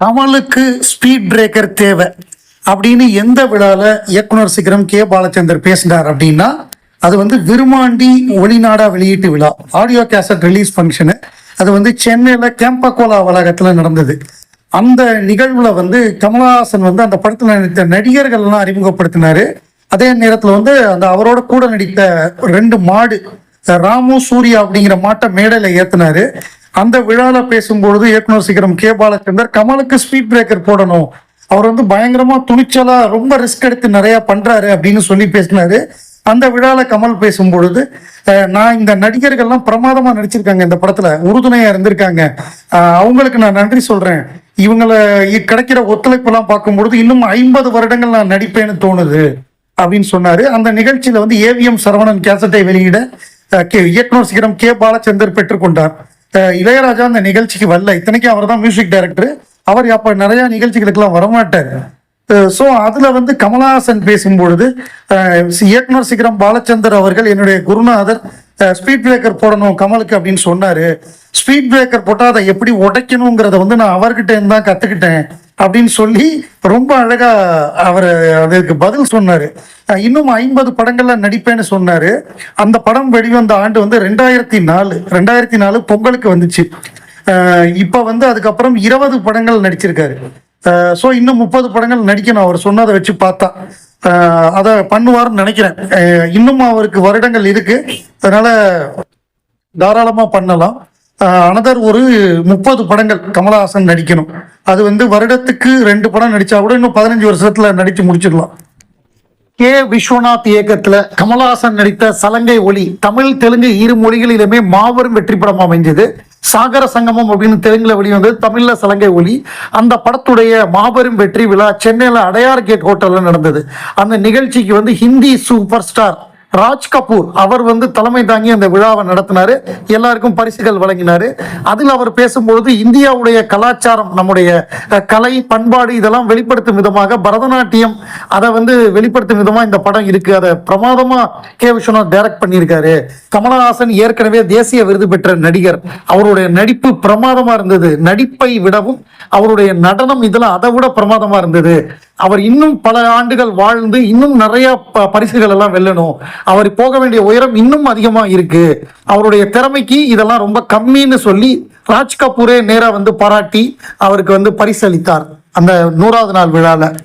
கமலுக்கு speed breaker தேவை. அப்படின்னு எந்த விழால இயக்குனர் சிகரம் கே பாலச்சந்தர் பேசினார் அப்படின்னா அது வந்து விருமாண்டி ஒளிநாடா வெளியீட்டு விழா ஆடியோ கேசட் ரிலீஸ் ஃபங்க்ஷனு அது வந்து சென்னையில் கேம்பகோலா வளாகத்தில் நடந்தது. அந்த நிகழ்வுல வந்து கமலஹாசன் வந்து அந்த படத்தில் நடித்த நடிகர்கள் எல்லாம் அறிமுகப்படுத்தினாரு. அதே நேரத்தில் வந்து அந்த அவரோட கூட நடித்த ரெண்டு மாடு ராமு சூர்யா அப்படிங்கிற மாட்டை மேடையில் ஏத்துனாரு. அந்த விழாவில் பேசும்பொழுது இயக்குனர் சிகரம் கே பாலச்சந்தர் கமலுக்கு ஸ்பீட் பிரேக்கர் போடணும். அவர் வந்து பயங்கரமா துணிச்சலா ரொம்ப ரிஸ்க் எடுத்து நிறைய பண்றாரு அப்படின்னு சொல்லி பேசினாரு. அந்த விழாவில் கமல் பேசும்பொழுது பொழுது நான் இந்த நடிகர்கள்லாம் பிரமாதமாக நடிச்சிருக்காங்க இந்த படத்தில் உறுதுணையாக இருந்திருக்காங்க. அவங்களுக்கு நான் நன்றி சொல்கிறேன் இவங்களை கிடைக்கிற ஒத்துழைப்பெல்லாம் பார்க்கும்பொழுது இன்னும் ஐம்பது வருடங்கள் நான் நடிப்பேன்னு தோணுது அப்படின்னு சொன்னாரு. அந்த நிகழ்ச்சியில வந்து ஏவிஎம் சரவணன் கேசட்டை வெளியிட கே- இயக்குனர் சிகரம் கே பாலச்சந்தர் பெற்றுக்கொண்டார். இளையராஜா அந்த நிகழ்ச்சிக்கு வரல. இத்தனைக்கும் அவர் தான் மியூசிக் டைரக்டர் அவர் அப்ப நிறைய நிகழ்ச்சிகளுக்கெல்லாம் வரமாட்டார். ஸோ அதில் வந்து கமலஹாசன் பேசும்பொழுது இயக்குனர் சிகரம் பாலச்சந்தர் அவர்கள் என்னுடைய குருநாதர் ஸ்பீட் பிரேக்கர் போடணும் கமலுக்கு அப்படின்னு சொன்னார். ஸ்பீட் பிரேக்கர் போட்டால் அதை எப்படி உடைக்கணுங்கிறத வந்து நான் அவர்கிட்ட தான் கற்றுக்கிட்டேன் அப்படின்னு சொல்லி ரொம்ப அழகா அவர் அதற்கு பதில் சொன்னார். இன்னும் ஐம்பது படங்கள்ல நடிப்பேன்னு சொன்னாரு. அந்த படம் வெளிவந்த ஆண்டு வந்து ரெண்டாயிரத்தி நாலு ரெண்டாயிரத்தி நாலு பொங்கலுக்கு வந்துச்சு. இப்போ வந்து அதுக்கப்புறம் இருபது படங்கள் நடிச்சிருக்காரு. ஸோ இன்னும் முப்பது படங்கள் நடிக்கணும் அவர் சொன்னதை வச்சு பார்த்தா. அதை பண்ணுவாருன்னு நினைக்கிறேன். இன்னும் அவருக்கு வருடங்கள் இருக்கு. அதனால தாராளமாக பண்ணலாம். அனதர் ஒரு முப்பது படங்கள் கமலஹாசன் நடிக்கணும். அது வந்து வருடத்துக்கு ரெண்டு படம் நடிச்சா கூட இன்னும் பதினஞ்சு வருஷத்துல நடிச்சு முடிச்சிடலாம். கே. விஸ்வநாத் இயக்கத்துல கமலஹாசன் நடித்த சலங்கை ஒளி தமிழ் தெலுங்கு இரு மொழிகளிலுமே மாபெரும் வெற்றி படம் அமைஞ்சது. சாகர சங்கமம் அப்படின்னு தெலுங்குல வெளிவந்தது தமிழ்ல சலங்கை ஒளி. அந்த படத்துடைய மாபெரும் வெற்றி விழா சென்னையில அடையார் கேட் ஹோட்டல்ல நடந்தது. அந்த நிகழ்ச்சிக்கு வந்து ஹிந்தி சூப்பர் ஸ்டார் ராஜ் கபூர் அவர் வந்து தலைமை தாங்கி அந்த விழாவை நடத்தினாரு. எல்லாருக்கும் பரிசுகள் வழங்கினாரு. அதில் அவர் பேசும்பொழுது இந்தியாவுடைய கலாச்சாரம் நம்முடைய கலை பண்பாடு இதெல்லாம் வெளிப்படுத்தும் விதமாக பரதநாட்டியம் அதை வந்து வெளிப்படுத்தும் விதமாக இந்த படம் இருக்கு. அதை பிரமாதமா கே. விஸ்வநாத் டைரக்ட் பண்ணியிருக்காரு. கமலஹாசன் ஏற்கனவே தேசிய விருது பெற்ற நடிகர். அவருடைய நடிப்பு பிரமாதமா இருந்தது. நடிப்பை விடவும் அவருடைய நடனம் இதெல்லாம் அதை விட பிரமாதமா இருந்தது. அவர் இன்னும் பல ஆண்டுகள் வாழ்ந்து இன்னும் நிறைய ப- பரிசுகள் எல்லாம் வெல்லணும். அவர் போக வேண்டிய உயரம் இன்னும் அதிகமா இருக்கு. அவருடைய திறமைக்கு இதெல்லாம் ரொம்ப கம்மின்னு சொல்லி ராஜ் கபூரே நேரா வந்து பாராட்டி அவருக்கு வந்து பரிசளித்தார். அந்த நூறாவது நாள் விழால.